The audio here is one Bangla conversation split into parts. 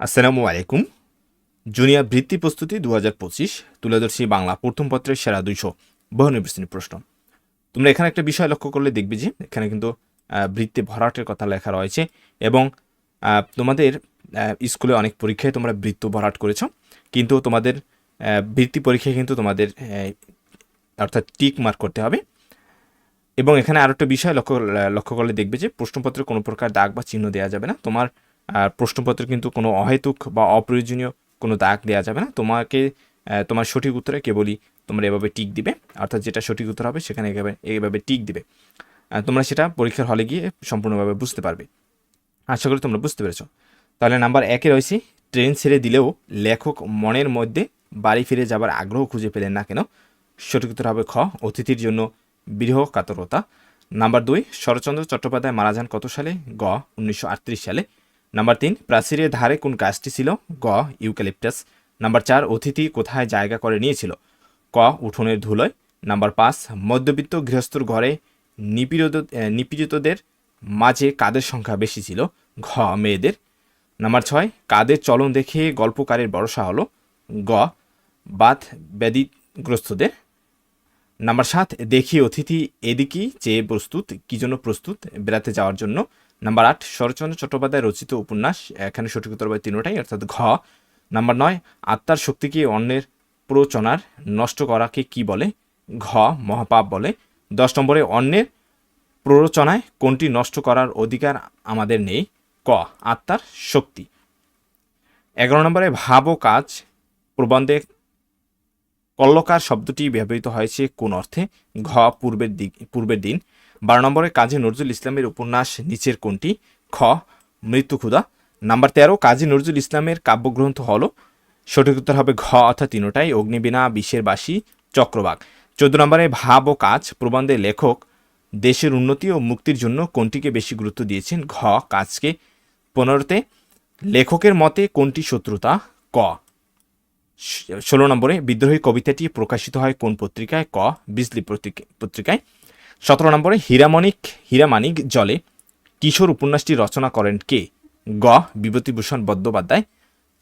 আসসালামু আলাইকুম। জুনিয়র বৃত্তি প্রস্তুতি দু হাজার পঁচিশ তুলে ধরছি বাংলা প্রথম পত্রের সেরা দুইশো বহু নির্বাচনী প্রশ্ন। তোমরা এখানে একটা বিষয় লক্ষ্য করলে দেখবে যে, এখানে কিন্তু বৃত্তি ভরাটের কথা লেখা রয়েছে এবং তোমাদের স্কুলে অনেক পরীক্ষায় তোমরা বৃত্ত ভরাট করেছ। কিন্তু তোমাদের বৃত্তি পরীক্ষায় কিন্তু তোমাদের অর্থাৎ টিক মার্ক করতে হবে। এবং এখানে আরও একটা বিষয় লক্ষ্য লক্ষ্য করলে দেখবে যে, প্রশ্নপত্রে কোনো প্রকার দাগ বা চিহ্ন দেওয়া যাবে না। তোমার আহ, প্রশ্নপত্রে কিন্তু কোনো অহেতুক বা অপ্রয়োজনীয় কোনো দাগ দেওয়া যাবে না। তোমাকে তোমার সঠিক উত্তরে কেবলই তোমরা এভাবে টিক দিবে অর্থাৎ যেটা সঠিক উত্তর হবে সেখানে এভাবে এইভাবে টিক দিবে। তোমরা সেটা পরীক্ষার হলে গিয়ে সম্পূর্ণভাবে বুঝতে পারবে। আশা করি তোমরা বুঝতে পেরেছ। তাহলে নাম্বার একে রয়েছে ট্রেন ছেড়ে দিলেও লেখক মনের মধ্যে বাড়ি ফিরে যাবার আগ্রহ খুঁজে পেলেন না কেন? সঠিক উত্তর হবে খ অতিথির জন্য বিরহ কাতরতা নাম্বার দুই শরৎচন্দ্র চট্টোপাধ্যায় মারা যান কত সালে? গ উনিশশো আটত্রিশ সালে। নাম্বার তিন, প্রাচীরের ধারে কোন গাছটি ছিল? গ ইউক্যালিপটাস। নাম্বার চার, অতিথি কোথায় জায়গা করে নিয়েছিল? ক, উঠোনের ধুলোয়। নাম্বার পাঁচ, মধ্যবিত্ত গৃহস্থর ঘরে নিপীড়িত নিপীড়িতদের মাঝে কাদের সংখ্যা বেশি ছিল? ঘ, মেয়েদের। নাম্বার ছয়, কাদের চলন দেখে গল্পকারের ভরসা হলো? গ, বাত ব্যাধিগ্রস্তদের নাম্বার সাত, দেখি অতিথি এদিকেই চেয়ে প্রস্তুত, কী জন্য প্রস্তুত? বেড়াতে যাওয়ার জন্য। নাম্বার আট, শরৎচন্দ্র চট্টোপাধ্যায় রচিত উপন্যাস, এখানে সঠিক উত্তর হবে তিনোটাই, অর্থাৎ ঘ। নাম্বার নয়, আত্মার শক্তিকে অন্যের প্রচনার নষ্ট করাকে কি বলে? ঘ, মহাপাপ বলে। দশ নম্বরে, অন্যের প্ররোচনায় কোনটি নষ্ট করার অধিকার আমাদের নেই? ক, আত্মার শক্তি। এগারো নম্বরে, ভাব ও কাজ প্রবন্ধে কল্লকার শব্দটি ব্যবহৃত হয়েছে কোন অর্থে? ঘ, পূর্বের দিক, পূর্বের দিন। বারো নম্বরে কাজী নজরুল ইসলামের উপন্যাস নিচের কোনটি? খ, মৃত্যু ক্ষুধা। নাম্বার তেরো, কাজী নজরুল ইসলামের কাব্যগ্রন্থ হল। সঠিক উত্তর হবে ঘ অর্থাৎ তিনোটাই, অগ্নিবীণা বিশ্বের বাসী, চক্রবাক। চোদ্দ নম্বরে ভাব ও কাজ, প্রবন্ধে লেখক, দেশের উন্নতি ও মুক্তির জন্য কোনটিকে বেশি গুরুত্ব দিয়েছেন? ঘ, কাজকে। পনেরোতে, লেখকের মতে কোনটি শত্রুতা? ক। ষোলো নম্বরে বিদ্রোহী কবিতাটি প্রকাশিত হয় কোন পত্রিকায়? ক, বিজলি পত্রিকা- পত্রিকায়। সতেরো নম্বরে হীরামণিক হীরামানিক জলে কিশোর উপন্যাসটি রচনা করেন কে? গ. বিভূতিভূষণ বন্দ্যোপাধ্যায়।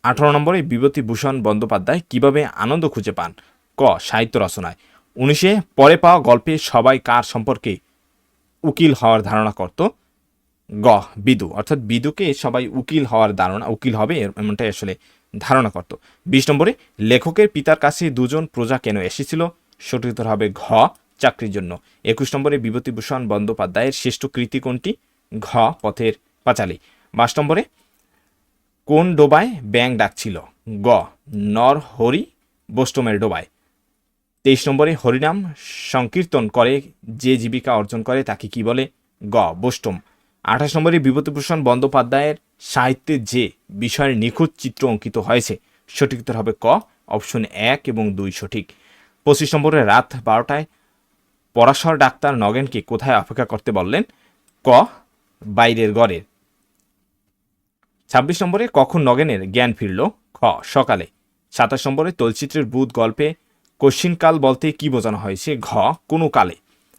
আঠারো নম্বরে বিভূতিভূষণ বন্দ্যোপাধ্যায় কীভাবে আনন্দ খুঁজে পান? ক. সাহিত্য রচনায়। উনিশে, পরে পাওয়া গল্পে সবাই কার সম্পর্কে উকিল হওয়ার ধারণা করত? গ. বিদু। অর্থাৎ বিদুকে সবাই উকিল হওয়ার ধারণা, উকিল হবে এমনটাই আসলে ধারণা করত। বিশ নম্বরে লেখকের পিতার কাছে দুজন প্রজা কেন এসেছিল? সঠিক হবে ঘ. চাকরির জন্য। একুশ নম্বরে বিভূতিভূষণ বন্দ্যোপাধ্যায়ের শ্রেষ্ঠ কৃতি কোনটি? ঘ, পথের পাঁচালী। বাইশ নম্বরে, কোন ডোবায় ব্যাং ডাকছিল? গ নর হরি বোস্টমের ডোবায়। তেইশ নম্বরে, হরিনাম সংকীর্তন করে, যে জীবিকা অর্জন করে তাকে কি বলে? গ বোষ্টম আঠাশ নম্বরে, বিভূতিভূষণ বন্দ্যোপাধ্যায়ের সাহিত্যে যে বিষয়ের নিখুঁত চিত্র অঙ্কিত হয়েছে, সঠিক উত্তর হবে ক, অপশন এক এবং দুই সঠিক। পঁচিশ নম্বরে, রাত বারোটায় পরাশর ডাক্তার নগেনকে কোথায় অপেক্ষা করতে বললেন? ক, বাইরের গড়ের ছাব্বিশ নম্বরে কখন নগেনের জ্ঞান ফিরল? খ, সকালে। সাতাশ নম্বরে তলচিত্রের বুধ গল্পে কশিনকাল বলতে কি বোঝানো হয়েছে? ঘ, কোনো কালে।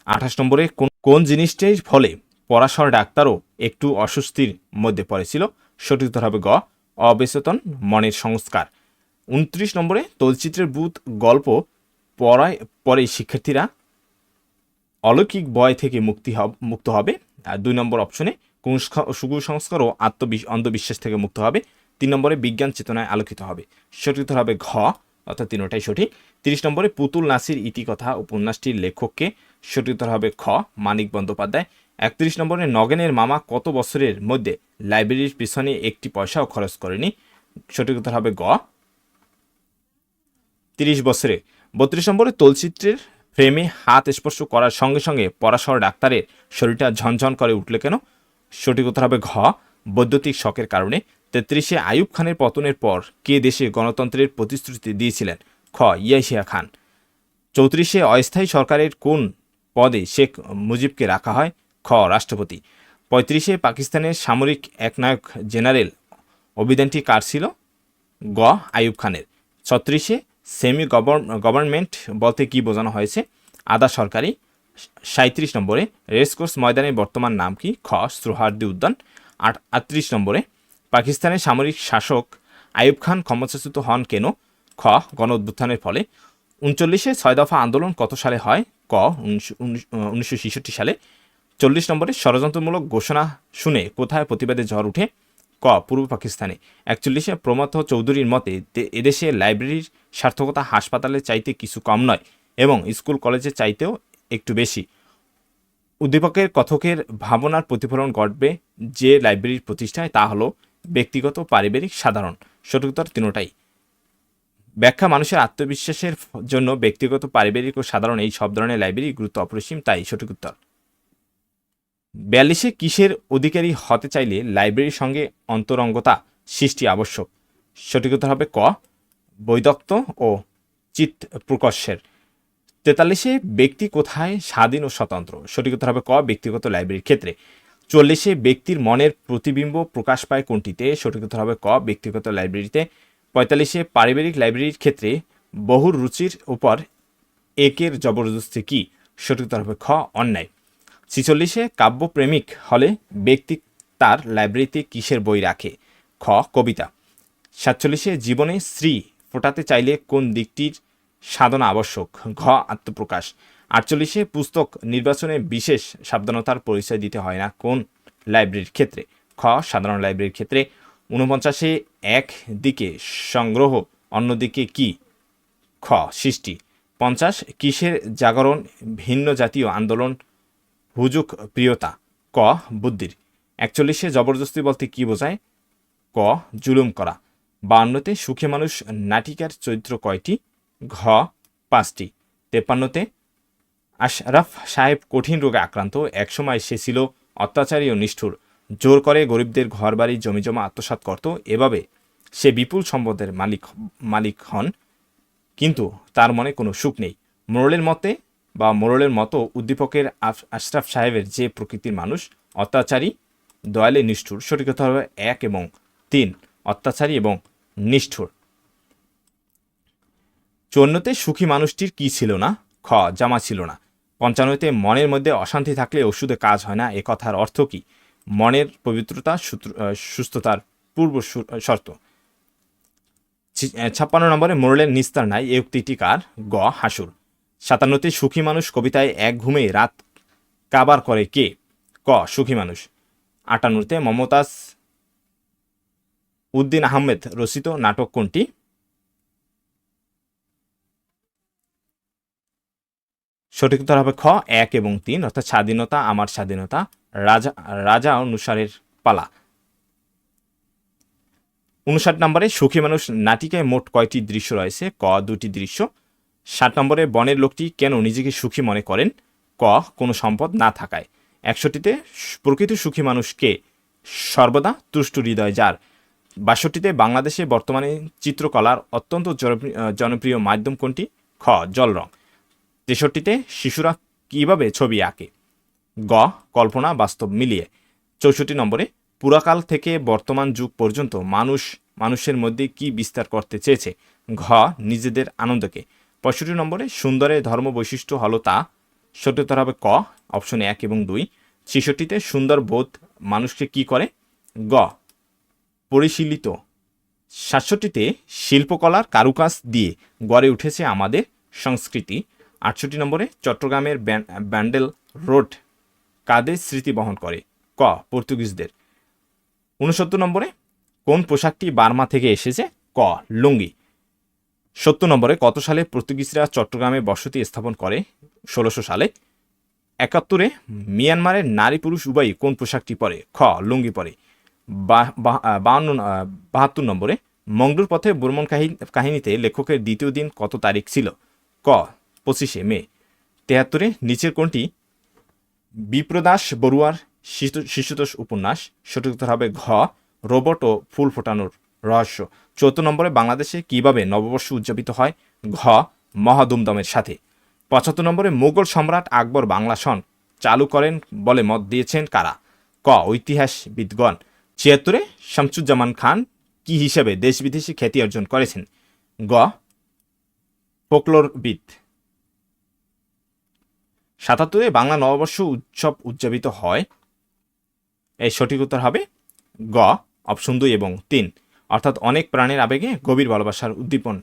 আঠাশ নম্বরে কোন জিনিসটির ফলে পরাশর ডাক্তারও একটু অস্বস্তির মধ্যে পড়েছিল? সঠিক উত্তর হবে গ, অবেচেতন মনের সংস্কার। উনত্রিশ নম্বরে তলচিত্রের বুধ গল্প পড়ায় পরে শিক্ষার্থীরা অলৌকিক বয় থেকে মুক্তি মুক্ত হবে। আর দুই নম্বর অপশনে কুসংস্কার ও আত্মবিশ, অন্ধবিশ্বাস থেকে মুক্ত হবে। তিন নম্বরে বিজ্ঞান চেতনায় আলোকিত হবে। সঠিক হবে ঘ, অর্থাৎ তিনটাই সঠিক। তিরিশ নম্বরে পুতুল নাসির ইতিকথা উপন্যাসটির লেখককে সঠিক হবে খ, মানিক বন্দ্যোপাধ্যায়। একত্রিশ নম্বরে নগেনের মামা কত বছরের মধ্যে লাইব্রেরির পিছনে একটি পয়সাও খরচ করেনি? সঠিক হবে গ তিরিশ বছরে। বত্রিশ নম্বরে তলচিত্রের ফ্রেমে হাত স্পর্শ করার সঙ্গে সঙ্গে পরাশর ডাক্তারের শরীরটা ঝনঝন করে উঠল কেন? সঠিক উত্তর হবে ঘ, বৈদ্যুতিক শকের কারণে। তেত্রিশে আইয়ুব খানের পতনের পর কে দেশে গণতন্ত্রের প্রতিশ্রুতি দিয়েছিলেন? খ, ইয়াহিয়া খান। চৌত্রিশে অস্থায়ী সরকারের কোন পদে শেখ মুজিবকে রাখা হয়? খ, রাষ্ট্রপতি। পঁয়ত্রিশে পাকিস্তানের সামরিক একনায়ক জেনারেল অভিধানটি কার ছিল? গ, আইয়ুব খানের। ছত্রিশে সেমি গভর্নমেন্ট বলতে কি বোঝানো হয়েছে? আধা সরকারি সাঁত্রিশ নম্বরে রেসকোর্স ময়দানের বর্তমান নাম কি? খ সুহার্দি উদ্যান। আট, আটত্রিশ নম্বরে, পাকিস্তানের সামরিক শাসক আইয়ুব খান ক্ষমতাচ্যুত হন কেন? খ, গণ ফলে। উনচল্লিশে ছয় দফা আন্দোলন কত সালে হয়? ক উনিশশো ছেষট্টি সালে। চল্লিশ নম্বরে ষড়যন্ত্রমূলক ঘোষণা শুনে কোথায় প্রতিবাদে ঝড় উঠে? ক, পূর্ব পাকিস্তানে। একচল্লিশে প্রমথ চৌধুরীর মতে এদেশে লাইব্রেরির সার্থকতা হাসপাতালের চাইতে কিছু কম নয় এবং স্কুল কলেজের চাইতেও একটু বেশি। উদ্দীপকের কথকের ভাবনার প্রতিফলন ঘটবে যে লাইব্রেরির প্রতিষ্ঠায়, তা হলো ব্যক্তিগত পারিবারিক সাধারণ। সঠিকতর তিনোটাই। ব্যাখ্যা মানুষের আত্মবিশ্বাসের জন্য ব্যক্তিগত, পারিবারিক ও সাধারণ এই সব ধরনের লাইব্রেরি গুরুত্ব অপরিসীম, তাই সঠিক উত্তর বিয়াল্লিশে কিসের অধিকারী হতে চাইলে লাইব্রেরির সঙ্গে অন্তরঙ্গতা সৃষ্টি আবশ্যক। সঠিক উত্তর হবে ক বৈদক্ত ও চিত প্রকর্ষের তেতাল্লিশে ব্যক্তি কোথায় স্বাধীন ও স্বতন্ত্র? সঠিক উত্তর হবে ক, ব্যক্তিগত লাইব্রেরির ক্ষেত্রে। চল্লিশে ব্যক্তির মনের প্রতিবিম্ব প্রকাশ পায় কোনটিতে? সঠিক উত্তর হবে ক, ব্যক্তিগত লাইব্রেরিতে। পঁয়তাল্লিশে পারিবারিক লাইব্রেরির ক্ষেত্রে বহুর রুচির উপর একের জবরদস্তি কি? সঠিক উত্তর হবে খ, অন্যায়। ছিচল্লিশে কাব্যপ্রেমিক হলে ব্যক্তি তার লাইব্রেরিতে কিসের বই রাখে? খ, কবিতা। সাতচল্লিশে জীবনে শ্রী ফোটাতে চাইলে কোন দিকটির সাধনা আবশ্যক? ঘ, আত্মপ্রকাশ। আটচল্লিশে পুস্তক নির্বাচনে বিশেষ সাবধানতার পরিচয় দিতে হয় না কোন লাইব্রেরির ক্ষেত্রে? খ, সাধারণ লাইব্রেরির ক্ষেত্রে। ঊনপঞ্চাশে এক দিকে সংগ্রহ অন্যদিকে কি? খ, সৃষ্টি। পঞ্চাশ, কিসের জাগরণ? ভিন্ন জাতীয় আন্দোলন হুজুক প্রিয়তা। ক, বুদ্ধির। একচল্লিশে জবরদস্তি বলতে কি বোঝায়? ক, জুলুম করা। বাউন্নতে সুখে মানুষ নাটিকার চরিত্র কয়টি? ঘ, পাঁচটি। তেপান্নতে আশরাফ সাহেব কঠিন রোগে আক্রান্ত, একসময় সে ছিল অত্যাচারী ও নিষ্ঠুর, জোর করে গরিবদের ঘর ঘরবাড়ি, জমিজমা আত্মসাৎ করত, এভাবে সে বিপুল সম্পদের মালিক মালিক হন। কিন্তু তার মনে কোনো সুখ নেই। মোরলের মতে বা মোরলের মতো উদ্দীপকের আশরাফ সাহেবের যে প্রকৃতির মানুষ, অত্যাচারী, দয়ালে নিষ্ঠুর, সঠিক কথা হবে এক এবং তিন, অত্যাচারী এবং নিষ্ঠুর। চৌন্নতে সুখী মানুষটির কি ছিল না? খ, জামা ছিল না। পঞ্চান্নতে মনের মধ্যে অশান্তি থাকলে ওষুধে কাজ হয় না, এ কথার অর্থ কি? মনের পবিত্রতা সুস্থতার পূর্ব শর্ত। ছাপ্পান্ন নম্বরে মোরলের নিস্তার নাই এই উক্তিটি কার? গ, হাসুর। সাতান্নতে সুখী মানুষ কবিতায় এক ঘুমে রাত কাবার করে কে? ক, সুখী মানুষ। আটান্নতে মমতাজ উদ্দিন আহমেদ রচিত নাটক কোনটি? সঠিক উত্তর হবে খ, এক এবং তিন, অর্থাৎ স্বাধীনতা, আমার স্বাধীনতা, রাজা রাজা অনুসারের পালা। উনষাট নম্বরে সুখী মানুষ নাটিকায় মোট কয়টি দৃশ্য রয়েছে? ক, দুটি দৃশ্য। ষাট নম্বরে বনের লোকটি কেন নিজেকে সুখী মনে করেন? ক, কোনো সম্পদ না থাকায়। একষট্টিতে, প্রকৃত সুখী মানুষকে সর্বদা তুষ্ট হৃদয় যার। বাষট্টিতে, বাংলাদেশে বর্তমানে চিত্রকলার অত্যন্ত জনপ্রিয় জনপ্রিয় মাধ্যম কোনটি? খ, জল রং। তেষট্টিতে, শিশুরা কীভাবে ছবি আঁকে? গ, কল্পনা, বাস্তব মিলিয়ে। চৌষট্টি নম্বরে, পুরাকাল থেকে বর্তমান যুগ পর্যন্ত মানুষ, মানুষের মধ্যে কি বিস্তার করতে চেয়েছে? ঘ, নিজেদের আনন্দকে। পঁয়ষট্টি নম্বরে সুন্দরের ধর্ম বৈশিষ্ট্য হলো তা। সত্যতর হবে ক, অপশন এক এবং দুই। ছেষট্টিতে, সুন্দর বোধ মানুষকে কি করে? গ, পরিশীলিত। সাতষট্টিতে, শিল্পকলার কারুকাজ দিয়ে গড়ে উঠেছে আমাদের সংস্কৃতি। আটষট্টি নম্বরে, চট্টগ্রামের ব্যান- ব্যান্ডেল রোড কাদের স্মৃতি বহন করে? ক, পর্তুগিজদের। উনসত্তর নম্বরে, কোন পোশাকটি বার্মা থেকে এসেছে? ক, লুঙ্গি। সত্তর নম্বরে কত সালে পর্তুগিজরা চট্টগ্রামে বসতি স্থাপন করে? ষোলোশো সালে। একাত্তরে, মিয়ানমারের নারী পুরুষ উভয়ই কোন পোশাকটি পরে? খ, লুঙ্গি পরে। বাহান্ন বাহাত্তর নম্বরে মংডুর পথে কাহি- কাহিনীতে লেখকের দ্বিতীয় দিন কত তারিখ ছিল? ক, পঁচিশে মে। তেহাত্তরে, নিচের কোনটি? বিপ্রদাস বড়ুয়ার শিশুতোষ উপন্যাস। সঠিক হবে ঘ, রোবট ও ফুল ফোটানোর রহস্য। চৌদ্দ নম্বরে বাংলাদেশে কীভাবে নববর্ষ উদযাপিত হয়? ঘ মহাদুমদমের সাথে। পঁচাত্তর নম্বরে মুঘল সম্রাট আকবর বাংলা সন চালু করেন বলে মত দিয়েছেন কারা? ক, ঐতিহাসবিদগণ। ছিয়াত্তরে, শামসুজ্জামান খান কি হিসেবে দেশ বিদেশি খ্যাতি অর্জন করেছেন? গ, ফোকলোরবিদ। সাতাত্তরে, বাংলা নববর্ষ উৎসব উদযাপিত হয়? এই সঠিক উত্তর হবে গ, অপশন দুই এবং তিন। অর্থাৎ অনেক প্রাণের আবেগে গভীর ভালোবাসার উদ্দীপন,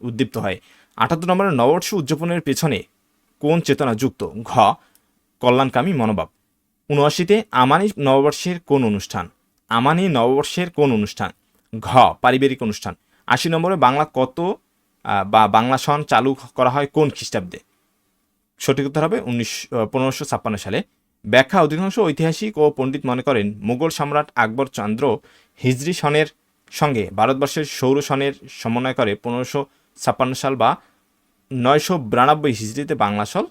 উদ্দীপ্ত হয়। আটাত্তর নম্বরে নববর্ষ উদযাপনের পেছনে কোন চেতনা যুক্ত? ঘ, কল্যাণকামী মনোভাব। উনআশিতে, আমানি নববর্ষের কোন অনুষ্ঠান? আমানি নববর্ষের কোন অনুষ্ঠান? ঘ, পারিবারিক অনুষ্ঠান। আশি নম্বরে, বাংলা কত বা বাংলা সন চালু করা হয় কোন খ্রিস্টাব্দে? সঠিক উত্তর হবে উনিশ পনেরোশো সালে। ব্যাখ্যা অধিকাংশ ঐতিহাসিক ও পণ্ডিত মনে করেন, মুঘল সম্রাট আকবর চন্দ্র হিজরি সনের সঙ্গে ভারতবর্ষের সৌর সনের সমন্বয় করে পনেরোশো ছাপ্পান্ন সাল বা নয়শো বিরানব্বই হিজড়িতে বাংলা সল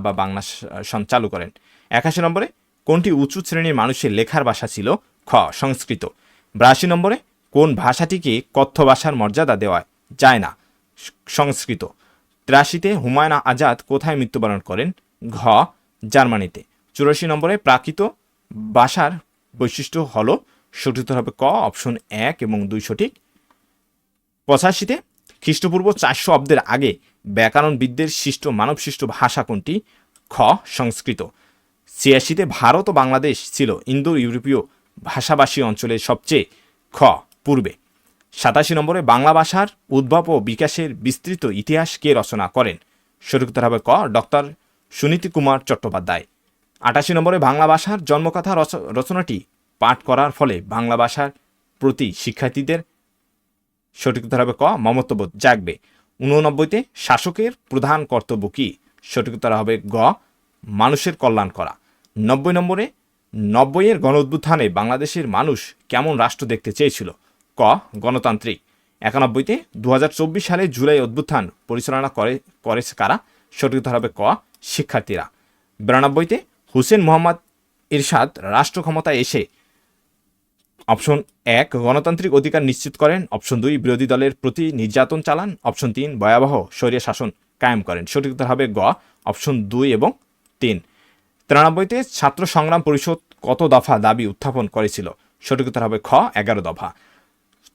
বা বাংলা সন চালু করেন। একাশি নম্বরে কোনটি উঁচু শ্রেণির মানুষের লেখার ভাষা ছিল? খ, সংস্কৃত। বিরাশি নম্বরে কোন ভাষাটিকে কথ্য ভাষার মর্যাদা দেওয়া যায় না। সংস্কৃত। তিরাশিতে হুমায়ুন আজাদ কোথায় মৃত্যুবরণ করেন? ঘ, জার্মানিতে। চুরাশি নম্বরে প্রাকৃত ভাষার বৈশিষ্ট্য হল সঠিক হবে ক, অপশন এক এবং দুই সঠিক। পঁচাশিতে, খ্রিস্টপূর্ব চারশো অব্দের আগে ব্যাকরণবিদদের সৃষ্ট মানবসৃষ্ট ভাষা কোনটি? খ, সংস্কৃত। ছিয়াশিতে, ভারত ও বাংলাদেশ ছিল ইন্দো ইউরোপীয় ভাষাভাষী অঞ্চলের সবচেয়ে খ, পূর্বে। সাতাশি নম্বরে, বাংলা ভাষার উদ্ভব ও বিকাশের বিস্তৃত ইতিহাস কে রচনা করেন? সঠিক উত্তর হবে ক, ডক্টর সুনীতি কুমার চট্টোপাধ্যায়। আটাশি নম্বরে, বাংলা ভাষার জন্মকথা রচ- রচনাটি পাঠ করার ফলে বাংলা ভাষার প্রতি শিক্ষার্থীদের সঠিক উত্তর হবে ক, মমত্ববোধ জাগবে। উননব্বইতে শাসকের প্রধান কর্তব্য কি? সঠিক উত্তর হবে গ, মানুষের কল্যাণ করা। নব্বই নম্বরে, নব্বইয়ের গণ বাংলাদেশের মানুষ কেমন রাষ্ট্র দেখতে চেয়েছিল? ক, গণতান্ত্রিক। একানব্বইতে দু হাজার চব্বিশ সালে জুলাই অভ্যুত্থান পরিচালনা করে, করেছে কারা? সঠিক উত্তর হবে ক, শিক্ষার্থীরা। বিরানব্বইতে, হুসেন মোহাম্মদ ইরশাদ রাষ্ট্র ক্ষমতায় এসে অপশন এক, গণতান্ত্রিক অধিকার নিশ্চিত করেন। অপশন দুই, বিরোধী দলের প্রতি নির্যাতন চালান। অপশন তিন, ভয়াবহ স্বৈর শাসন কায়েম করেন। সঠিক উত্তর হবে গ, অপশন দুই এবং তিন। তিরানব্বইতে ছাত্র সংগ্রাম পরিষদ কত দফা দাবি উত্থাপন করেছিল? সঠিক উত্তর হবে খ, এগারো দফা।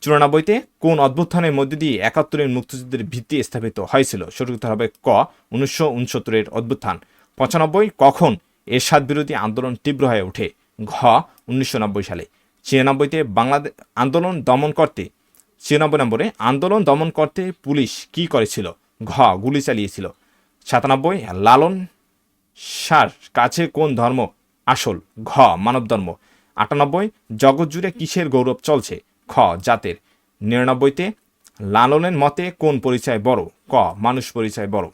চুরানব্বইতে কোন অভ্যুত্থানের মধ্যে দিয়ে একাত্তরের মুক্তিযুদ্ধের ভিত্তি স্থাপিত হয়েছিল? সঠিক উত্তর হবে ক, উনিশশো উনসত্তরের অভ্যুত্থান। পঁচানব্বই, কখন এরশাদ বিরোধী আন্দোলন তীব্র হয়ে ওঠে? ঘ, উনিশশো নব্বই সালে। ছিয়ানব্বইতে বাংলাদেশ আন্দোলন দমন করতে ছিয়ানব্বই নম্বরে আন্দোলন দমন করতে পুলিশ কি করেছিল? ঘ, গুলি চালিয়েছিল। সাতানব্বই, লালন সার কাছে কোন ধর্ম আসল? ঘ মানব ধর্ম আটানব্বই, জগৎ জুড়ে কিসের গৌরব চলছে? খ, জাতের। নিরানব্বইতে, লালনের মতে কোন পরিচয় বড়? ক, মানুষ পরিচয় বড়।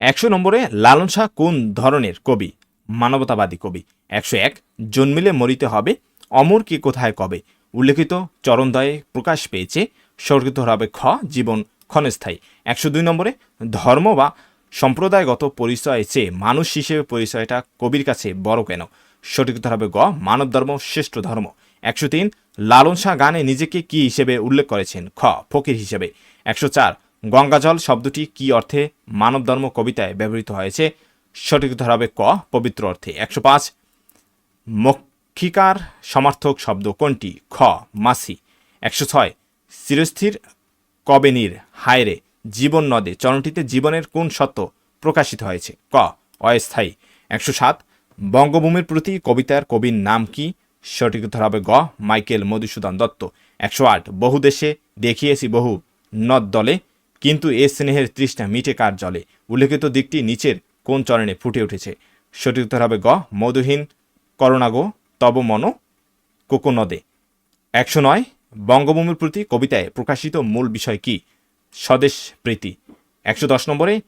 একশো নম্বরে, লালন শাহ কোন ধরনের কবি? মানবতাবাদী কবি। একশো এক, জন্মিলে মরিতে হবে অমর কি কোথায় কবে? উল্লেখিত চরণদয়ে প্রকাশ পেয়েছে, স্বর্গিত হবে খ, জীবন ক্ষণস্থায়ী। একশো দুই নম্বরে, ধর্ম বা সম্প্রদায়গত পরিচয় চেয়ে মানুষ হিসেবে পরিচয়টা কবির কাছে বড় কেন? সঠিক উত্তর হবে গ, মানব ধর্ম শ্রেষ্ঠ ধর্ম। একশো তিন, লালন শাহ গানে নিজেকে কি হিসেবে উল্লেখ করেছেন? খ, ফকির হিসেবে। একশো চার, গঙ্গাজল শব্দটি কি অর্থে মানব ধর্ম কবিতায় ব্যবহৃত হয়েছে? সঠিক উত্তর হবে ক, পবিত্র অর্থে। একশো পাঁচ মক্ষিকার সমার্থক শব্দ কোনটি? খ, মাসি। একশো ছয় চিরস্থির কবেনির হায়রে, জীবন নদে। চরণটিতে জীবনের কোন সত্য প্রকাশিত হয়েছে? ক, অস্থায়ী। একশো সাত, বঙ্গভূমির প্রতি কবিতার কবির নাম কি? সঠিক উত্তর হবে গ, মাইকেল মধুসূদন দত্ত। একশো আট, বহু দেশে দেখিয়েছি বহু নদ দলে কিন্তু এ স্নেহের তৃষ্ণা মিটে কার জলে? উল্লেখিত দিকটি নিচের কোন চরণে ফুটে উঠেছে? সঠিক উত্তর হবে গ, মধুহীন করণাগো তব মন কোকোনদে। একশো নয় বঙ্গভূমির প্রতি কবিতায় প্রকাশিত মূল বিষয় কি? স্বদেশ প্রীতি। একশো দশ নম্বরে,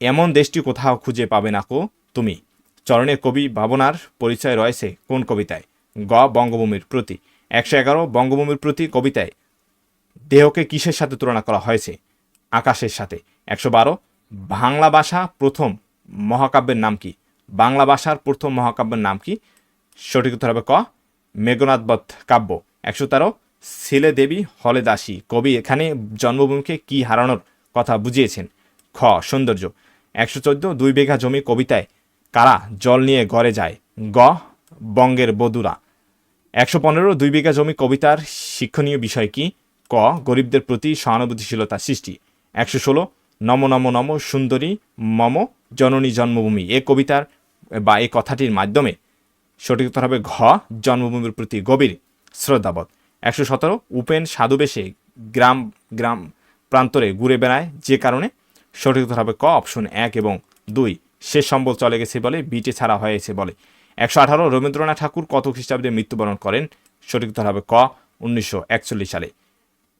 এমন দেশটি কোথাও খুঁজে পাবে না কো তুমি? চরণের কবি ভাবনার পরিচয় রয়েছে কোন কবিতায়? গ বঙ্গভূমির প্রতি। একশো এগারো বঙ্গভূমির প্রতি কবিতায় দেহকে কিসের সাথে তুলনা করা হয়েছে? আকাশের সাথে। একশো বারো, বাংলা ভাষা প্রথম মহাকাব্যের নাম কি? বাংলা ভাষার প্রথম মহাকাব্যের নাম কি? সঠিক উত্তর হবে ক। মেঘনাথবধ কাব্য। একশো তেরো। ছেলে দেবী হলে দাসী। কবি এখানে জন্মভূমিকে কি হারানোর কথা বুঝিয়েছেন? খ, সৌন্দর্য। একশো চোদ্দ। দুই বিঘা জমি কবিতায়, কারা জল নিয়ে ঘরে যায়? গ, বঙ্গের বদুরা একশো পনেরো। দুই বিঘা জমি কবিতার শিক্ষণীয় বিষয় কি? ক, গরিবদের প্রতি সহানুভূতিশীলতা সৃষ্টি। একশো ষোলো। নম নম নম সুন্দরী মম জননী জন্মভূমি। এ কবিতার বা এই কথাটির মাধ্যমে সঠিক উত্তর হবে ঘ, জন্মভূমির প্রতি গভীর শ্রদ্ধাবোধ। একশো সতেরো, উপেন সাধুবেশে গ্রাম গ্রাম প্রান্তরে ঘুরে বেড়ায় যে কারণে সঠিক উত্তর হবে ক, অপশন এক এবং দুই। শেষ সম্বল চলে গেছে বলে, বিটে ছাড়া হয়েছে বলে। একশো আঠারো, রবীন্দ্রনাথ ঠাকুর কত খ্রিস্টাব্দে মৃত্যুবরণ করেন? সঠিক উত্তর হবে ক, উনিশশো একচল্লিশ সালে।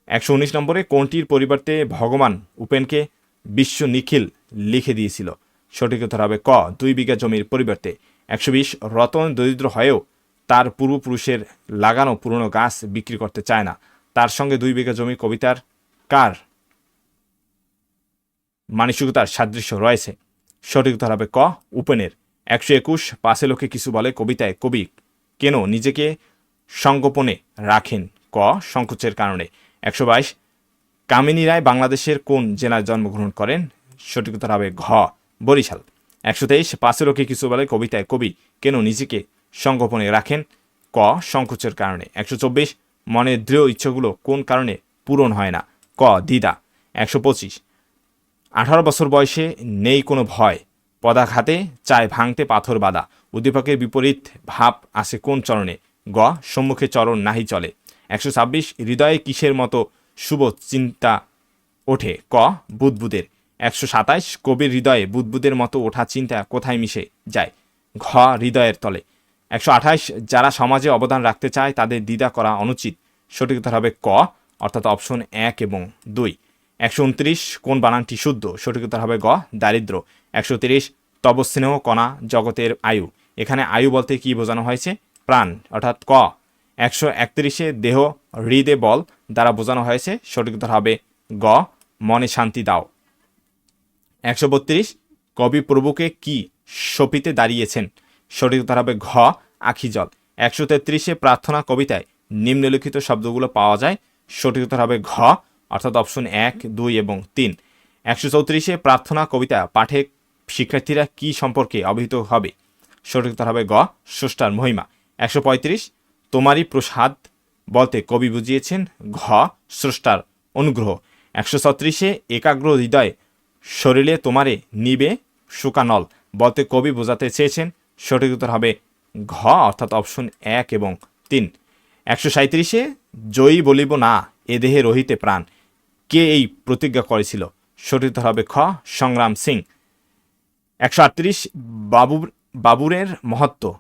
একশো উনিশ নম্বরে কোনটির পরিবর্তে ভগবান উপেনকে বিশ্ব নিখিল লিখে দিয়েছিল? সঠিক উত্তর হবে ক, দুই বিঘা জমির পরিবর্তে। একশো বিশ রতন দরিদ্র হয়েও তার পূর্বপুরুষের লাগানো পুরনো গাছ বিক্রি করতে চায় না। তার সঙ্গে দুই বিঘা জমি কবিতার কার মানসিকতার সাদৃশ্য রয়েছে। সঠিক হবে ক, উপেনের একশো একুশ পাশে লোকে কিছু বলে কবিতায় কবি কেন নিজেকে সংগোপনে রাখেন? ক, সংকোচের কারণে। একশো বাইশ, কামিনী রায় বাংলাদেশের কোন জেলায় জন্মগ্রহণ করেন? সঠিক উত্তর হবে ঘ, বরিশাল। একশো তেইশ পাশে লোকে কিছু বলে কবিতায় কবি কেন নিজেকে সংগোপনে রাখেন? ক, সংকোচের কারণে। একশো চব্বিশ, মনের দৃঢ় ইচ্ছাগুলো কোন কারণে পূরণ হয় না? ক, দ্বিধা। একশো পঁচিশ, আঠারো বছর বয়সে নেই কোনো ভয়। পদাঘাতে চায় ভাঙতে পাথর বাঁধা। উদ্দীপকের বিপরীত ভাব আসে কোন চরণে? গ, সম্মুখে চরণ নাহি চলে। একশো ছাব্বিশ, হৃদয়ে কিসের মতো শুভ চিন্তা ওঠে? ক, বুদবুদের। একশো সাতাইশ কবির হৃদয়ে বুদবুদের মতো ওঠা চিন্তা কোথায় মিশে যায়? ঘ, হৃদয়ের তলে। একশো আঠাইশ যারা সমাজে অবদান রাখতে চায় তাদের দ্বিধা করা অনুচিত। সঠিক উত্তর হবে ক, অর্থাৎ অপশন এক এবং দুই। একশো উনত্রিশ, কোন বানানটি শুদ্ধ? সঠিক উত্তর হবে গ দারিদ্র একশো তিরিশ তব স্নেহ কণা, জগতের আয়ু। এখানে আয়ু বলতে কি বোঝানো হয়েছে? প্রাণ, অর্থাৎ ক। একশো একত্রিশে, দেহ, হৃদে বল দ্বারা বোঝানো হয়েছে। সঠিক উত্তর হবে গ, মনে শান্তি দাও। একশো বত্রিশ, কবি প্রভুকে কি সপিতে দাঁড়িয়েছেন? সঠিক উত্তর হবে ঘ, আখি জল। একশো তেত্রিশে প্রার্থনা কবিতায় নিম্নলিখিত শব্দগুলো পাওয়া যায়। সঠিক উত্তর হবে ঘ, অর্থাৎ অপশন এক, দুই এবং তিন। একশো চৌত্রিশে প্রার্থনা কবিতা পাঠে শিক্ষার্থীরা কি সম্পর্কে অবহিত হবে? সঠিক উত্তর হবে গ স্রষ্টার মহিমা। একশো পঁয়ত্রিশ, তোমারই প্রসাদ বলতে কবি বুঝিয়েছেন। ঘ, স্রষ্টার অনুগ্রহ। একশো ছত্রিশে একাগ্র হৃদয় শরীরে তোমারে নিবে শুকানল। বলতে কবি বোঝাতে চেয়েছেন, সঠিক উত্তর হবে ঘ, অর্থাৎ অপশন এক এবং তিন। একশো সাঁত্রিশে জয়ী বলিব না, এ দেহে রহিতে প্রাণ। কে এই প্রতিজ্ঞা করেছিল? সঠিক হবে খ, সংগ্রাম সিং। একশো আটত্রিশ বাবুর বাবুরের মহত্ব।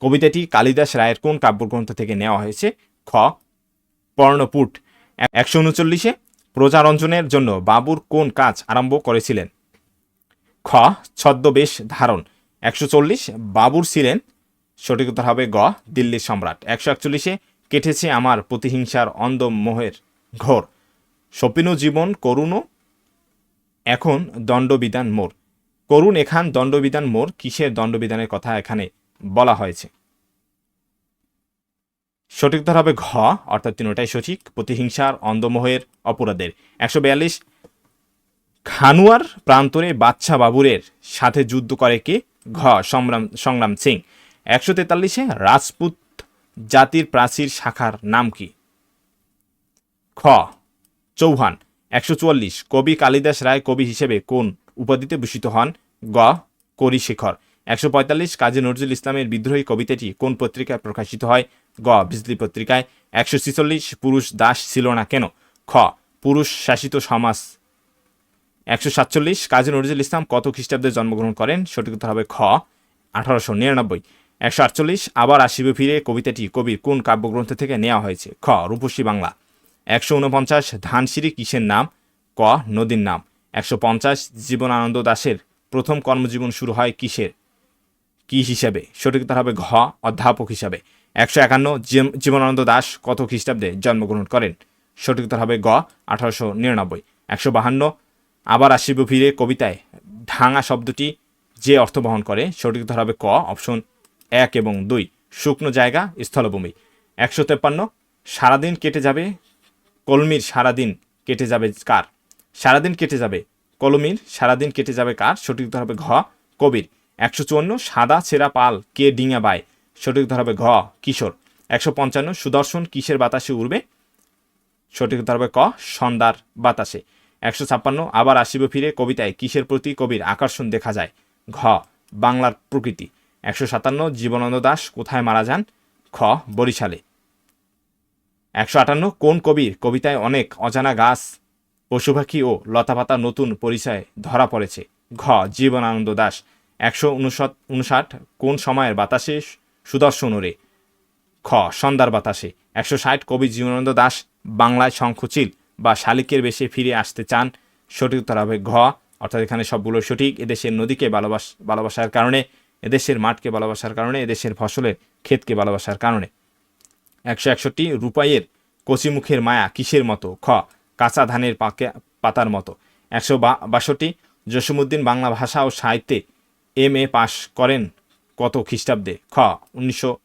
কবিতাটি কালিদাস রায়ের কোন কাব্যগ্রন্থ থেকে নেওয়া হয়েছে? খ, পর্ণপুট। একশো উনচল্লিশে প্রজারঞ্জনের জন্য বাবুর কোন কাজ আরম্ভ করেছিলেন? খ, ছদ্মবেশ ধারণ। একশো চল্লিশ, বাবুর ছিলেন। সঠিক উত্তর হবে গ, দিল্লির সম্রাট। একশো একচল্লিশে কেটেছে আমার প্রতিহিংসার অন্ধ মোহের ঘোর। স্বপ্ন জীবন করুণও এখন দণ্ডবিধান মোর। করুণ এখান দণ্ডবিধান মোর, কিসের দণ্ডবিধানের কথা এখানে বলা হয়েছে? সঠিক উত্তর হবে ঘ, অর্থাৎ তিনটাই সঠিক, প্রতিহিংসার, অন্ধমোহের, অপরাধের। একশো বিয়াল্লিশ, খানুয়ার প্রান্তরে বাচ্চা বাবুরের সাথে যুদ্ধ করে কে? ঘ, সংগ্রাম সংগ্রাম সিং। একশো তেতাল্লিশে, রাজপুত জাতির প্রাচীর শাখার নাম কি? খ, চৌহান। একশো চুয়াল্লিশ, কবি কালিদাস রায় কবি হিসেবে কোন উপাধিতে ভূষিত হন? গ করি শেখর একশো পঁয়তাল্লিশ, কাজী নজরুল ইসলামের বিদ্রোহী কবিতাটি কোন পত্রিকায় প্রকাশিত হয়? গ, বিজলি পত্রিকায় একশো ছিচল্লিশ পুরুষ দাস ছিল না কেন? খ, পুরুষ শাসিত সমাজ। একশো সাতচল্লিশ কাজী নজরুল ইসলাম কত খ্রিস্টাব্দে জন্মগ্রহণ করেন? সঠিক উত্তর হবে খ, আঠারোশো নিরানব্বই। একশো আটচল্লিশ আবার আসিবে ফিরে, কবিতাটি কবির কোন কাব্যগ্রন্থ থেকে নেওয়া হয়েছে? খ, রূপসী বাংলা। একশো উনপঞ্চাশ ধানসিঁড়ি কিসের নাম? ক, নদীর নাম। একশো পঞ্চাশ জীবনানন্দ দাশের প্রথম কর্মজীবন শুরু হয় কিসের? কি হিসাবে? সঠিক উত্তর হবে ঘ, অধ্যাপক হিসাবে। একশো একান্ন জীব- জীবনানন্দ দাস কত খ্রিস্টাব্দে জন্মগ্রহণ করেন? সঠিক উত্তর হবে গ, আঠারোশো নিরানব্বই। একশো বাহান্ন, আবার আসিব ফিরে কবিতায়, ঢাঙা শব্দটি যে অর্থ বহন করে, সঠিক উত্তর হবে ক, অপশন এক এবং দুই, শুকনো জায়গা, স্থলভূমি। একশো তেপ্পান্ন, সারাদিন কেটে যাবে, কলমির সারাদিন কেটে যাবে কার? সারাদিন কেটে যাবে, কলমির সারাদিন কেটে যাবে কার? সঠিক উত্তর হবে ঘ, কবির। একশো চুয়ান্ন, সাদা ছেঁড়া পাল কে ডিঙা বায় সঠিক উত্তর হবে ঘ, কিশোর। একশো পঞ্চান্ন, সুদর্শন কিসের বাতাসে উড়বে? সঠিক উত্তর হবে ক, সন্ধ্যার বাতাসে। একশো ছাপ্পান্ন, আবার আসিব ফিরে কবিতায়, কিসের প্রতি কবির আকর্ষণ দেখা যায়? ঘ, বাংলার প্রকৃতি। একশো সাতান্ন, জীবনানন্দ দাস কোথায় মারা যান? খ, বরিশালে। একশো আটান্ন, কোন কবির কবিতায় অনেক অজানা গাছ পশু পাখি ও লতাপাতা নতুন পরিচয় ধরা পড়েছে? ঘ, জীবনানন্দ দাস। একশো উনষাট, কোন সময়ের বাতাসে সুদর্শন ওরে। খ, সন্ধ্যার বাতাসে। একশো ষাট কবি জীবনানন্দ দাস বাংলায় শঙ্খচিল বা শালিকের বেশে ফিরে আসতে চান। সঠিক উত্তর হবে ঘ, অর্থাৎ এখানে সবগুলো সঠিক। এদেশের নদীকে ভালোবাস, ভালোবাসার কারণে, এদেশের মাঠকে ভালোবাসার কারণে, এদেশের ফসলের ক্ষেতকে ভালোবাসার কারণে। একশো একষট্টি, রূপাইয়ের কচিমুখের মায়া কিসের মতো? খ, কাঁচা ধানের পাকে, পাতার মতো। একশো বাষট্টি জসিমুদ্দিন বাংলা ভাষা ও সাহিত্যে এম এ পাশ করেন কত খ্রিস্টাব্দে? খ, উনিশশো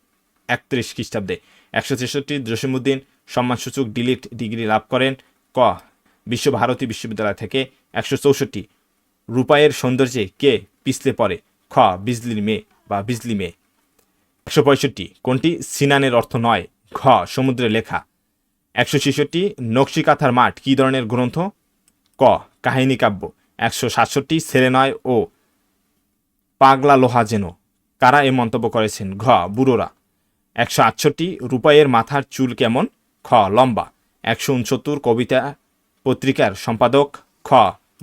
একত্রিশ খ্রিস্টাব্দে। একশো ছেষট্টি জসিমুদ্দিন সম্মানসূচক ডিলিট ডিগ্রি লাভ করেন। ক, বিশ্বভারতী বিশ্ববিদ্যালয় থেকে একশো চৌষট্টি রূপায়ের সৌন্দর্যে কে পিছলে পড়ে? খ বিজলির মেয়ে বা বিজলি মেয়ে একশো পঁয়ষট্টি, কোনটি সিনানের অর্থ নয়? ঘ সমুদ্রে লেখা। একশো ছেষট্টি, নকশিকাথার মাঠ কী ধরনের গ্রন্থ? ক, কাহিনী কাব্য। একশো সাতষট্টি সেরেনয় ও পাগলা লোহা যেন। কারা এ মন্তব্য করেছেন? ঘ. বুড়োরা। একশো আটষট্টি রূপাইয়ের মাথার চুল কেমন? খ. লম্বা। একশো উনসত্তর কবিতা পত্রিকার সম্পাদক। খ.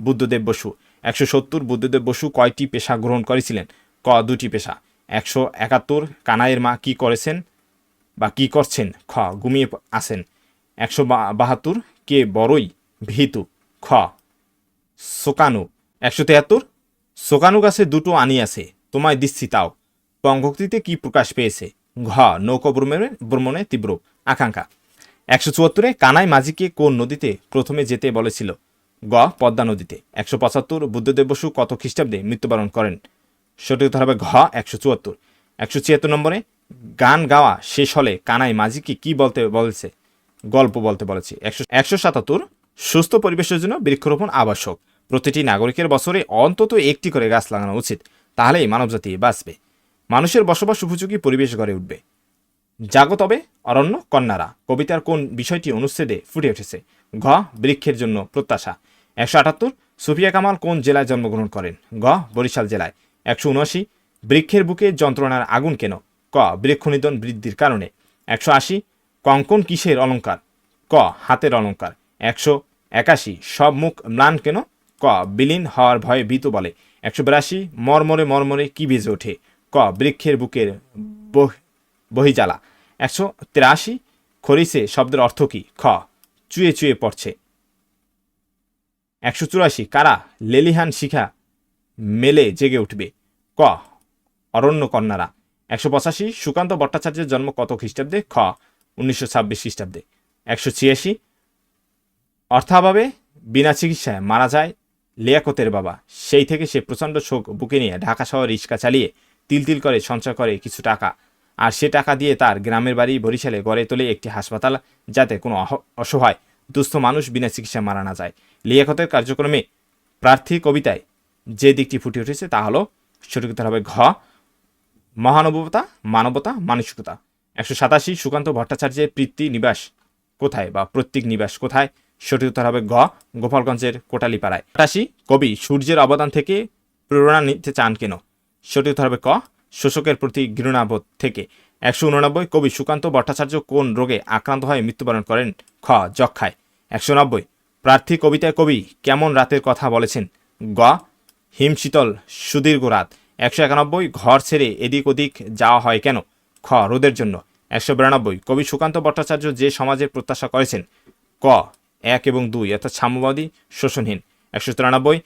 বুদ্ধদেব বসু। একশো সত্তর বুদ্ধদেব বসু কয়টি পেশা গ্রহণ করেছিলেন? ক. দুটি পেশা। একশো একাত্তর কানাইয়ের মা কি করেছেন বা কি করছেন? খ. ঘুমিয়ে আসেন একশো বাহাত্তর কে বড়ই ভীতু? খ. সোকানু। একশো তেহাত্তর? সোকানু গাছে দুটো আনি আছে। তোমায় দিচ্ছি তাও। পঙ্গক্তিতে কি প্রকাশ পেয়েছে? ঘ, নৌকা ভ্রমণে ভ্রমণে তীব্র আকাঙ্ক্ষা। একশো চুয়াত্তরে কানাই মাঝিকে কোন নদীতে প্রথমে যেতে বলেছিল? গ, পদ্মা নদীতে। একশো পঁচাত্তর বুদ্ধদেব বসু কত খ্রিস্টাব্দে মৃত্যুবরণ করেন? সঠিক উত্তর হবে ঘ, একশো চুয়াত্তর। একশো ছিয়াত্তর নম্বরে গান গাওয়া শেষ হলে কানাই মাঝিকে কি বলতে বলেছে? গল্প বলতে বলেছে। একশো একশো সাতাত্তর, সুস্থ পরিবেশের জন্য বৃক্ষরোপণ আবশ্যক। প্রতিটি নাগরিকের বছরে অন্তত একটি করে গাছ লাগানো উচিত। তাহলেই মানবজাতি বাঁচবে। মানুষের বসবাস উপযোগী পরিবেশ গড়ে উঠবে। জাগো তবে, অরণ্য, কন্যারা, কবিতার কোন বিষয়টি অনুচ্ছেদে ফুটে উঠেছে? ঘ, বৃক্ষের জন্য প্রত্যাশা। একশো আটাত্তর, সুফিয়া কামাল কোন জেলায় জন্মগ্রহণ করেন? গ বরিশাল জেলায়। একশো উনআশি, বৃক্ষের বুকে যন্ত্রণার আগুন কেন? ক, বৃক্ষনিধন বৃদ্ধির কারণে। একশো আশি, কঙ্কন কিসের অলঙ্কার? ক, হাতের অলঙ্কার। একশো একাশি, সব মুখ ম্লান কেন? ক, বিলীন হওয়ার ভয়ে ভীত বলে। একশো বিরাশি, মর্মরে মর্মরে কি বেজে ওঠে? ক, বৃক্ষের বুকের বহ- বহিজালা। একশো তিরাশি, খরিসে শব্দের অর্থ কি? খ, চুয়ে চুয়ে পড়ছে। একশো চুরাশি, কারা লেলিহান শিখা মেলে জেগে উঠবে? ক, অরণ্য কন্যারা। একশো পঁচাশি, সুকান্ত ভট্টাচার্যের জন্ম কত খ্রিস্টাব্দে? খ, উনিশশো ছাব্বিশ খ্রিস্টাব্দে। একশো ছিয়াশি, অর্থাভাবে বিনা চিকিৎসায় মারা যায় লিয়াকতের বাবা। সেই থেকে সে প্রচণ্ড শোক বুকে নিয়ে ঢাকা শহর রিক্সা চালিয়ে তিল তিল করে, সঞ্চয় করে কিছু টাকা। আর সে টাকা দিয়ে তার গ্রামের বাড়ি বরিশালে গড়ে তোলে একটি হাসপাতাল, যাতে কোনো অসহায়, দুস্থ মানুষ বিনা চিকিৎসায় মারা না যায়। লিয়াকতের কার্যক্রমে প্রার্থী কবিতায় যে দিকটি ফুটে উঠেছে তা হলো, সঠিক হবে ঘ মহানবতা মানবতা, মানসিকতা। একশো সাতাশি, সুকান্ত ভট্টাচার্যের প্রীতি নিবাস কোথায় বা প্রত্যেক নিবাস কোথায়? সঠিক উত্তর হবে গ গোপালগঞ্জের কোটালিপাড়ায়। আটাশি কবি সূর্যের অবদান থেকে প্রেরণা নিতে চান কেন? সঠিক হবে ক, শোষকের প্রতি ঘৃণাবোধ থেকে। একশো উননব্বই, কবি সুকান্ত ভট্টাচার্য কোন রোগে আক্রান্ত হয়ে মৃত্যুবরণ করেন? খ, যক্ষায়। একশো নব্বই, প্রার্থী কবিতায় কবি কেমন রাতের কথা বলেছেন? গ হিমশীতল সুদীর্ঘ রাত। একশো একানব্বই, ঘর ছেড়ে এদিক ওদিক যাওয়া হয় কেন? খ, রোদের জন্য। একশো বিরানব্বই, কবি সুকান্ত ভট্টাচার্য যে সমাজের প্রত্যাশা করেছেন? ক, এক এবং দুই, অর্থাৎ সাম্যবাদী, শোষণহীন। একশো তিরানব্বই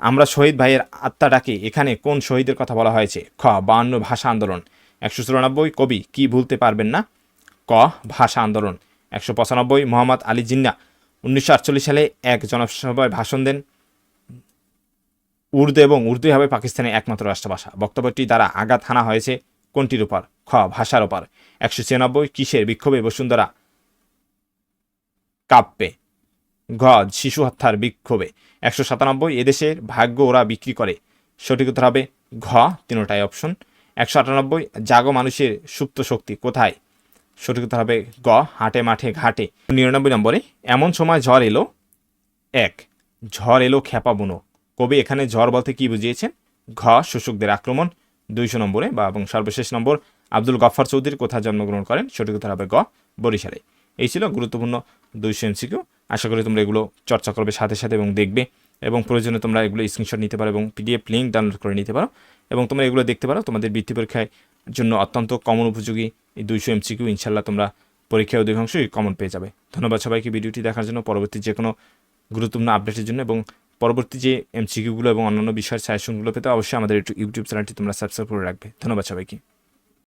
আমরা শহীদ ভাইয়ের আত্মা ডাকি, এখানে কোন শহীদের কথা বলা হয়েছে? খ, বায়ান্ন ভাষা আন্দোলন। একশো চুরানব্বই কবি কি ভুলতে পারবেন না? ক, ভাষা আন্দোলন। একশো পঁচানব্বই মোহাম্মদ আলী জিন্না। উনিশশো আটচল্লিশ সালে এক জনসভায় ভাষণ দেন। উর্দু এবং উর্দুই হবে পাকিস্তানের একমাত্র রাষ্ট্রভাষা। বক্তব্যটি দ্বারা আঘাত হানা হয়েছে কোনটির উপর? খ, ভাষার উপর। একশো ছিয়ানব্বই কিসের বিক্ষোভে বসুন্ধরা? কাঁপবে ঘ, শিশু হত্যার বিক্ষোভে। একশো সাতানব্বই এদেশের ভাগ্য ওরা বিক্রি করে। সঠিক উত্তর হবে ঘ, তিনোটাই অপশন একশো আটানব্বই, জাগো মানুষের সুপ্ত শক্তি কোথায়? সঠিক উত্তর হবে গ, হাটে মাঠে ঘাটে। নিরানব্বই নম্বরে, এমন সময় ঝড় এলো? এক, ঝড় এলো খেপা বুনো। কবি এখানে ঝড় বলতে কি বুঝিয়েছেন? ঘ, শোষকদের আক্রমণ। দুইশো নম্বরে বা এবং সর্বশেষ নম্বর, আব্দুল গফফার চৌধুরী কোথায় জন্মগ্রহণ করেন? সঠিক উত্তর হবে গ, বরিশালে। এই ছিল গুরুত্বপূর্ণ দুইশো এমসিকিউ। আশা করি তোমরা এগুলো চর্চা করবে সাথে সাথে এবং দেখবে। এবং প্রয়োজনে তোমরা এগুলো স্ক্রিনশট নিতে পারো এবং পিডিএফ লিঙ্ক ডাউনলোড করে নিতে পারো। এবং তোমরা এগুলো দেখতে পারো, তোমাদের বৃত্তি পরীক্ষায় জন্য অত্যন্ত কমন উপযোগী এই দুইশো এমসিকিউ ইনশাল্লাহ তোমরা পরীক্ষায় অধিকাংশই কমন পেয়ে যাবে। ধন্যবাদ সবাইকে ভিডিওটি দেখার জন্য, পরবর্তী যে কোনো গুরুত্বপূর্ণ আপডেটের জন্য এবং পরবর্তী যে এমসিকিউগুলো এবং অন্যান্য বিষয়ের সাজেশনগুলো পেতে অবশ্যই আমাদের ইউটিউব চ্যানেলটি তোমরা সাবস্ক্রাইব করে রাখবে। ধন্যবাদ সবাইকে।